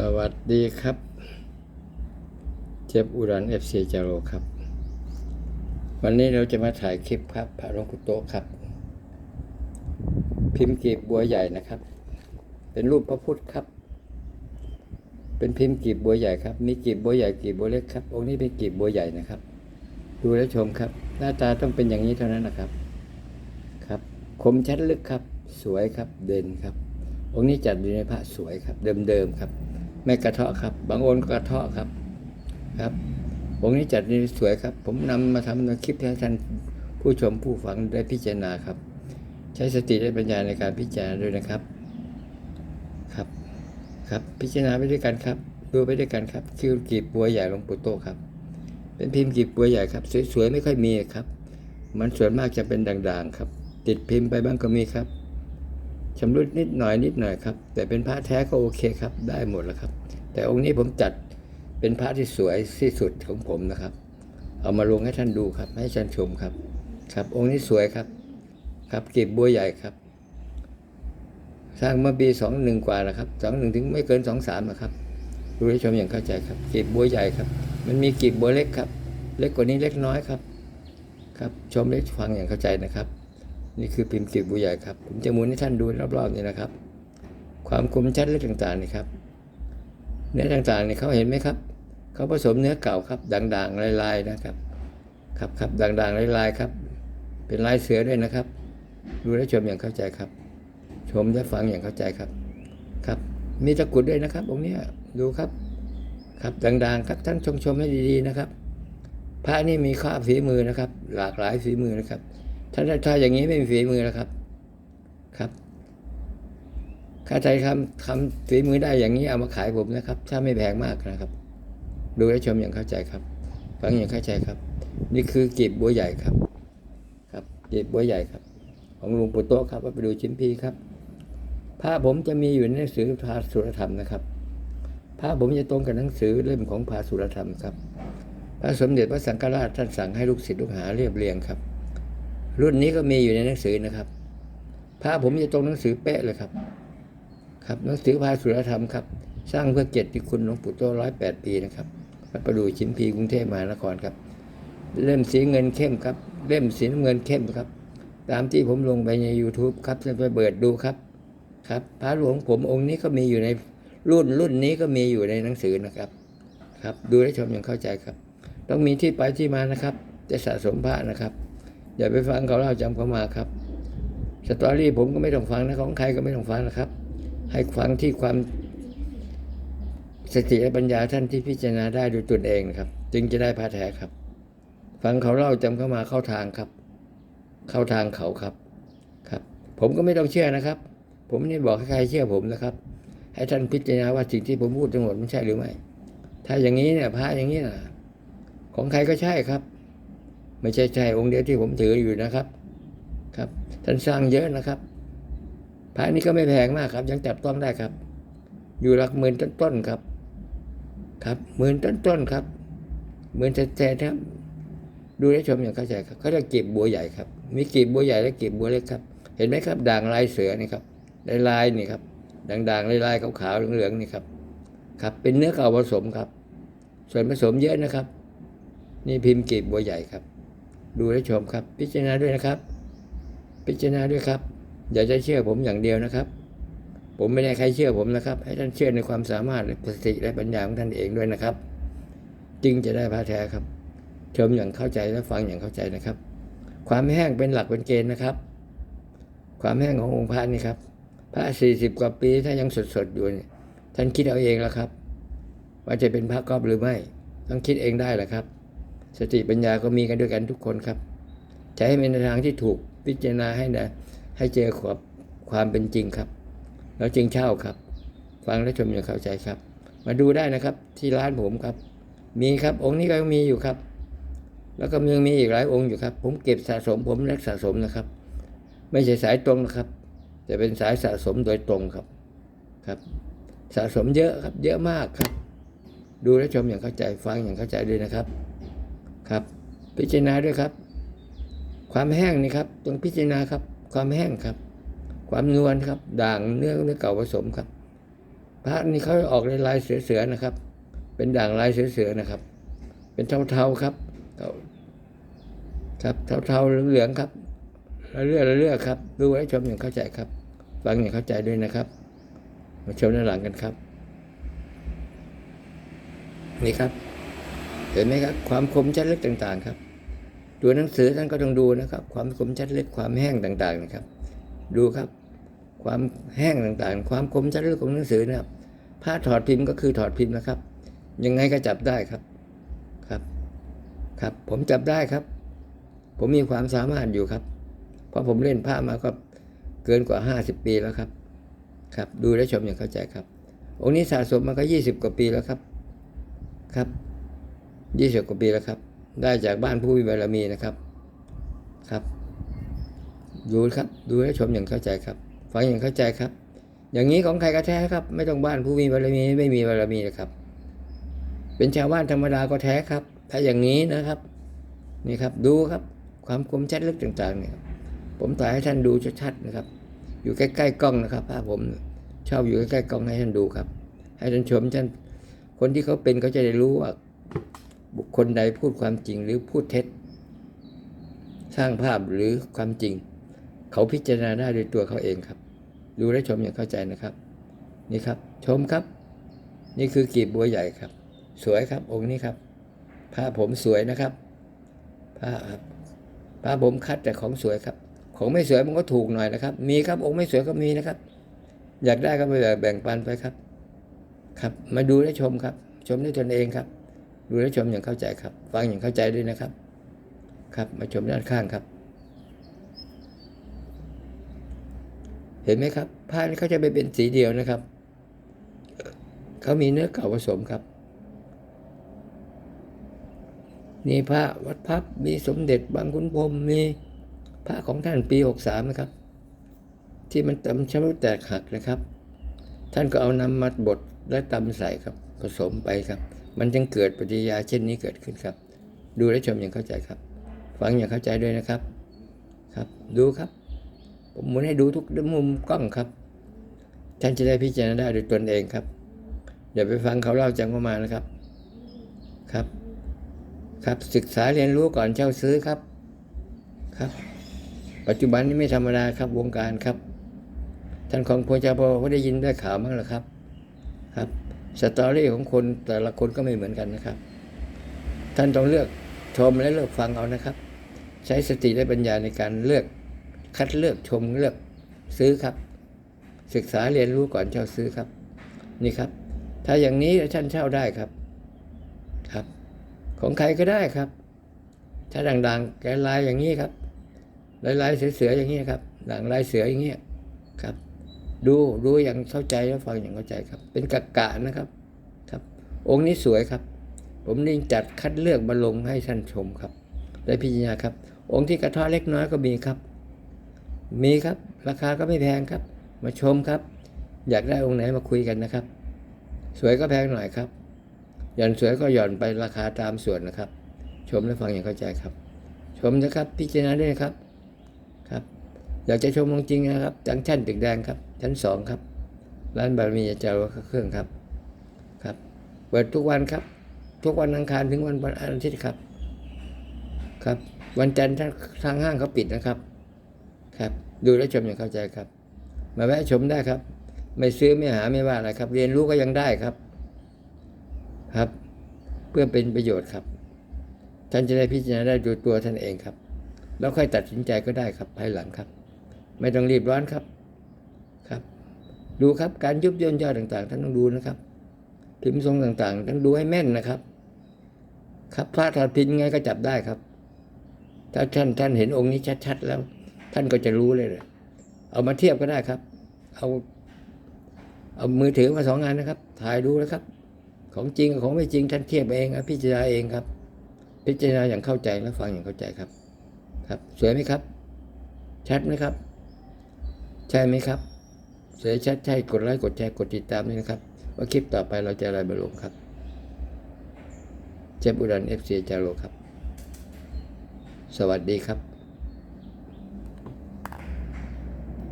สวัสดีครับ เจ็บอุรันเอฟซีจาโรครับ วันนี้เราจะมาถ่ายคลิปครับพระหลวงปู่โตครับ พิมพ์กีบบัวใหญ่นะครับ เป็นรูปพระพุทธครับ เป็นพิมพ์กีบบัวใหญ่ครับ มีกีบบัวใหญ่กีบบัวเล็กครับ องค์นี้เป็นกีบบัวใหญ่นะครับ ดูและชมครับ หน้าตาต้องเป็นอย่างนี้เท่านั้นนะครับ ครับ คมชัดลึกครับ สวยครับ เด่นครับองค์นี้จัดอยู่ในพระสวยครับ เดิมๆครับ ไม่กระเทาะครับ บางโองค์ก็กระเทาะครับครับองค์นี้จัดนี่สวยครับ ผมนำมาทำในคลิปให้ท่านผู้ชมผู้ฟังได้พิจารณาครับ ใช้สติและปัญญาในการพิจารณาด้วยนะครับครับครับพิจารณาไปด้วยกันครับดูไปด้วยกันครับคิวกีบบัวใหญ่ลงปู่โตครับ เป็นพิมพ์กีบบัวใหญ่ครับ สวยๆไม่ค่อยมีครับ มันส่วนมากจะเป็นด่างๆครับ ติดพิมพ์ไปบ้างก็มีครับ ชำรุดนิดหน่อยนิดหน่อยครับ แต่เป็นพระแท้ก็โอเคครับ ได้หมดแล้วครับ แต่องค์นี้ผมจัดเป็นพระที่สวยที่สุดของผมนะครับ เอามาลงให้ท่านดูครับ ให้ท่านชมครับ ครับ องค์นี้สวยครับ ครับเกีบบัวใหญ่ครับ สร้างเมื่อปีสองหนึ่งกว่าแล้วครับสองหนึ่งถึงไม่เกินสองสามนะครับ ดูให้ชมอย่างเข้าใจครับ เกีบบัวใหญ่ครับ มันมีกีบบัวเล็กครับ เล็กกว่านี้เล็กน้อยครับ ครับ ชมเล็กฟังอย่างเข้าใจนะครับ นี่คือพิมพ์กีบบัวใหญ่ครับ ผมจะหมุนให้ท่านดูรอบๆนี่นะครับ ความคมชัดเรื่องต่างๆนี่ครับ เนื้อต่างๆนี่เขาเห็นไหมครับ เขาผสมเนื้อเก่าครับ ด่างๆลายๆนะครับ ครับครับด่างๆลายๆครับ เป็นลายเสือด้วยนะครับ ดูและชมอย่างเข้าใจครับ ชมและฟังอย่างเข้าใจครับ ครับ มีตะกุดด้วยนะครับองค์นี้ดูครับ ครับด่างๆครับท่านชมชมให้ดีๆนะครับ พระนี่มีข้อฝีมือนะครับ หลากหลายฝีมือนะครับ ถ้าถ้าอย่างนี้ไม่มีฝีมือแล้วครับ ครับข้าใจทำทำฝีมือได้อย่างนี้เอามาขายผมนะครับ ถ้าไม่แพงมากนะครับ ดูและชมอย่างเข้าใจครับ ฟังอย่างเข้าใจครับ นี่คือกีบบัวใหญ่ครับ ครับกีบบัวใหญ่ครับ ของหลวงปู่โตะครับว่าไปดูชิ้นพีครับพระผมจะมีอยู่ในหนังสือภาสุรธรรมนะครับพระผมจะตรงกับหนังสือเล่มของภาสุรธรรมครับ พระสมเด็จพระสังฆราชท่านสั่งให้ลูกศิษย์ลูกหาเรียบเรียงครับ รุ่นนี้ก็มีอยู่ในหนังสือนะครับพระผมจะตรงหนังสือเป๊ะเลยครับ ครับหนังสือภาสุรธรรมครับ สร้างเพื่อเกียรติคุณหลวงปู่โตร้อยแปดปีนะครับวัดประดูชิมพีกรุงเทพมหานครครับ เล่มสีเงินเข้มครับ เล่มสีน้ำเงินเข้มครับ ตามที่ผมลงไปใน YouTube ครับจะไปเปิดดูครับ ครับ พระหลวงผมองค์นี้ก็มีอยู่ในรุ่นรุ่นนี้ก็มีอยู่ในหนังสือนะครับ ครับ ดูและชมอย่างเข้าใจครับ ต้องมีที่ไปที่มานะครับ จะสะสมพระนะครับ อย่าไปฟังเขาเล่าจำเขามาครับสตอรี่ผมก็ไม่ต้องฟังนะของใครก็ไม่ต้องฟังนะครับ ให้ฟังที่ความสติและปัญญาท่านที่พิจารณาได้ด้วยตนเองนะครับ จึงจะได้พระแท้ครับ ฟังเขาเล่าจำเข้ามาเข้าทางครับ เข้าทางเขาครับครับ ผมก็ไม่ต้องเชื่อนะครับ ผมไม่ได้บอกให้ใครเชื่อผมนะครับ ให้ท่านพิจารณาว่าสิ่งที่ผมพูดทั้งหมดมันใช่หรือไม่ ถ้าอย่างนี้เนี่ยพระอย่างนี้นะของใครก็ใช่ครับ ไม่ใช่ใช่องค์เดียวที่ผมถืออยู่นะครับ ครับ ท่านสร้างเยอะนะครับพระนี้ก็ไม่แพงมากครับ ยังจับต้องได้ครับ อยู่หลักหมื่นต้นๆครับ ครับหมื่นต้นๆครับหมื่นแท้ๆครับ ดูและชมอย่างเข้าใจครับเขาเรียกกีบบัวใหญ่ครับ มีกีบบัวใหญ่และกีบบัวเล็กครับ เห็นไหมครับ ด่างลายเสือนี่ครับลายลายๆนี่ครับด่างๆลายลายๆขาวๆเหลืองๆนี่ครับ ครับ เป็นเนื้อเก่าผสมครับ ส่วนผสมเยอะนะครับ นี่พิมพ์กีบบัวใหญ่ครับ ดูและชมครับ พิจารณาด้วยนะครับ พิจารณาด้วยครับ อย่าจะเชื่อผมอย่างเดียวนะครับ ผมไม่ได้ใครเชื่อผมนะครับ ให้ท่านเชื่อในความสามารถและสติและปัญญาของท่านเองด้วยนะครับ จึงจะได้พระแท้ครับ ชมอย่างเข้าใจและฟังอย่างเข้าใจนะครับ ความแห้งเป็นหลักเป็นเกณฑ์นะครับ ความแห้งขององค์พระนี่ครับพระสี่สิบกว่าปีถ้ายังสดๆอยู่เนี่ยท่านคิดเอาเองแล้วครับ ว่าจะเป็นพระกอบหรือไม่ ต้องคิดเองได้แหละครับ สติปัญญาก็มีกันด้วยกันทุกคนครับใช้ให้เป็นในทางที่ถูกพิจารณาให้นะให้เจอขอบความเป็นจริงครับ แล้วจึงเช่าครับ ฟังและชมอย่างเข้าใจครับ มาดูได้นะครับที่ร้านผมครับ มีครับองค์นี้ก็มีอยู่ครับ แล้วก็ยังมีอีกหลายองค์อยู่ครับ ผมเก็บสะสมผมรักสะสมนะครับ ไม่ใช่สายตรงนะครับแต่เป็นสายสะสมโดยตรงครับครับ สะสมเยอะครับเยอะมากครับ ดูและชมอย่างเข้าใจฟังอย่างเข้าใจด้วยนะครับ ครับ พิจารณาด้วยครับ ความแห้งนี่ครับต้องพิจารณาครับ ความแห้งครับ ความนวลครับ ด่างเนื้อเนื้อเก่าผสมครับ พระนี่เขาออกในลายเสือๆนะครับ เป็นด่างลายเสือๆนะครับ เป็นเทาๆครับครับเทาๆเหลืองๆครับเลือละเลือครับดูให้ชมอย่างเข้าใจครับฟังอย่างเข้าใจด้วยนะครับ มาชมด้านหลังกันครับ นี่ครับ เห็นไหมครับ ความคมชัดลึกต่างๆครับตัวหนังสือท่านก็ต้องดูนะครับ ความคมชัดลึกความแห้งต่างๆนะครับ ดูครับ ความแห้งต่างๆ ความคมชัดลึกของหนังสือนะครับผ้าถอดพิมพ์ก็คือถอดพิมพ์นะครับ ยังไงก็จับได้ครับครับ ครับ ผมจับได้ครับ ผมมีความสามารถอยู่ครับ เพราะผมเล่นผ้ามาก็เกินกว่าห้าสิบปีแล้วครับ ครับ ดูและชมอย่างเข้าใจครับ องค์นี้สะสมมาก็ยี่สิบกว่าปีแล้วครับ ครับ ยี่สิบกว่าปีแล้วครับ ได้จากบ้านผู้มีบารมีนะครับ ครับ ดูครับ ดูและชมอย่างเข้าใจครับ ฟังอย่างเข้าใจครับ อย่างนี้ของใครก็แท้ครับ ไม่ต้องบ้านผู้มีบารมีไม่มีบารมีนะครับ เป็นชาวบ้านธรรมดาก็แท้ครับ ถ้าอย่างนี้นะครับ นี่ครับ ดูครับ ความคมชัดลึกต่างๆเนี่ยผมถ่ายให้ท่านดูชัดๆนะครับ อยู่ใกล้ๆกล้องนะครับภาพผมชอบอยู่ใกล้ๆกล้องให้ท่านดูครับ ให้ท่านชมท่านคนที่เขาเป็นเขาจะได้รู้ว่า บุคคลใดพูดความจริงหรือพูดเท็จ สร้างภาพหรือความจริง เขาพิจารณาได้ด้วยตัวเขาเองครับ ดูและชมอย่างเข้าใจนะครับ นี่ครับ ชมครับ นี่คือกีบบัวใหญ่ครับ สวยครับ องค์นี้ครับผ้าผมสวยนะครับผ้าครับผ้าผมคัดแต่ของสวยครับ ของไม่สวยมันก็ถูกหน่อยนะครับ มีครับองค์ไม่สวยก็มีนะครับ อยากได้ก็ไปแบ่งปันไปครับ ครับ มาดูและชมครับ ชมด้วยตนเองครับ ดูและชมอย่างเข้าใจครับ ฟังอย่างเข้าใจด้วยนะครับ ครับมาชมด้านข้างครับ เห็นไหมครับผ้านี่เขาจะไปเป็นสีเดียวนะครับเขามีเนื้อเก่าผสมครับนี่พระวัดพับมีสมเด็จบางขุนพรมมีพระของท่านปีหกสามนะครับ ที่มันตำชำรุดแตกหักนะครับ ท่านก็เอานำมาบดและตำใส่ครับ ผสมไปครับ มันจึงเกิดปฏิยาเช่นนี้เกิดขึ้นครับ ดูและชมอย่างเข้าใจครับ ฟังอย่างเข้าใจด้วยนะครับ ครับ ดูครับ ผมหมุนให้ดูทุกมุมกล้องครับ ท่านจะได้พิจารณาได้ด้วยตนเองครับอย่าไปฟังเขาเล่าจังเข้ามานะครับ ครับ ครับศึกษาเรียนรู้ก่อนเช่าซื้อครับ ครับ ปัจจุบันนี้ไม่ธรรมดาครับวงการครับ ท่านของพระเจ้าพอได้ยินได้ข่าวมั้งเหรอครับ ครับ สตอรี่ของคนแต่ละคนก็ไม่เหมือนกันนะครับ ท่านต้องเลือกชมและเลือกฟังเอานะครับ ใช้สติและปัญญาในการเลือกคัดเลือกชมเลือกซื้อครับ ศึกษาเรียนรู้ก่อนเช่าซื้อครับ นี่ครับ ถ้าอย่างนี้ท่านเช่าได้ครับครับ ของใครก็ได้ครับ ถ้าดังๆแกลายอย่างนี้ครับลายลายๆเสือๆอย่างนี้ครับด่างลายเสืออย่างนี้ครับ ดูดูอย่างเข้าใจแล้วฟังอย่างเข้าใจครับ เป็นกะกะนะครับครับ องค์นี้สวยครับ ผมนี่งจัดคัดเลือกมาลงให้ท่านชมครับได้พิจารณาครับ องค์ที่กระท้อเล็กน้อยก็มีครับ มีครับ ราคาก็ไม่แพงครับ มาชมครับ อยากได้องค์ไหนมาคุยกันนะครับ สวยก็แพงหน่อยครับหย่อนสวยก็หย่อนไปราคาตามส่วนนะครับ ชมและฟังอย่างเข้าใจครับ ชมนะครับพิจารณาด้วยครับ อยากจะชมของจริงนะครับจังชั้นตึกแดงครับ ชั้นสองครับ ร้านบารมีอาจารย์วัเครื่องครับครับ เปิดทุกวันครับ ทุกวันอังคารถึงวันอาทิตย์ครับ ครับ วันจันทร์ทางห้างเขาปิดนะครับ ครับ ดูและชมอย่างเข้าใจครับ มาแวะชมได้ครับ ไม่ซื้อไม่หาไม่ว่าอะไรครับ เรียนรู้ก็ยังได้ครับ ครับ เพื่อเป็นประโยชน์ครับท่านจะได้พิจารณาได้ด้วยตัวท่านเองครับ แล้วค่อยตัดสินใจก็ได้ครับภายหลังครับ ไม่ต้องรีบร้อนครับครับ ดูครับการยุบย่นย่อต่างๆท่านต้องดูนะครับพิมพ์ทรงต่างๆต้องดูให้แม่นนะครับ ครับพระถอดพิมพ์ยังไงก็จับได้ครับ ถ้าท่านท่านเห็นองค์นี้ชัดๆแล้ว ท่านก็จะรู้เลยเลยเอามาเทียบก็ได้ครับ เอาเอามือถือมาสองงานนะครับ ถ่ายดูแล้วครับ ของจริงกับของไม่จริงท่านเทียบเองครับพิจารณาเองครับ พิจารณาอย่างเข้าใจและฟังอย่างเข้าใจครับ ครับ สวยไหมครับ ชัดไหมครับ ใช่ไหมครับ เสียชัดใช่กดไลค์กดแชร์กดติดตามด้วยนะครับ ว่าคลิปต่อไปเราจะอะไรมาลงครับเจ็บอุดรเอฟซีจาโรครับ สวัสดีครับ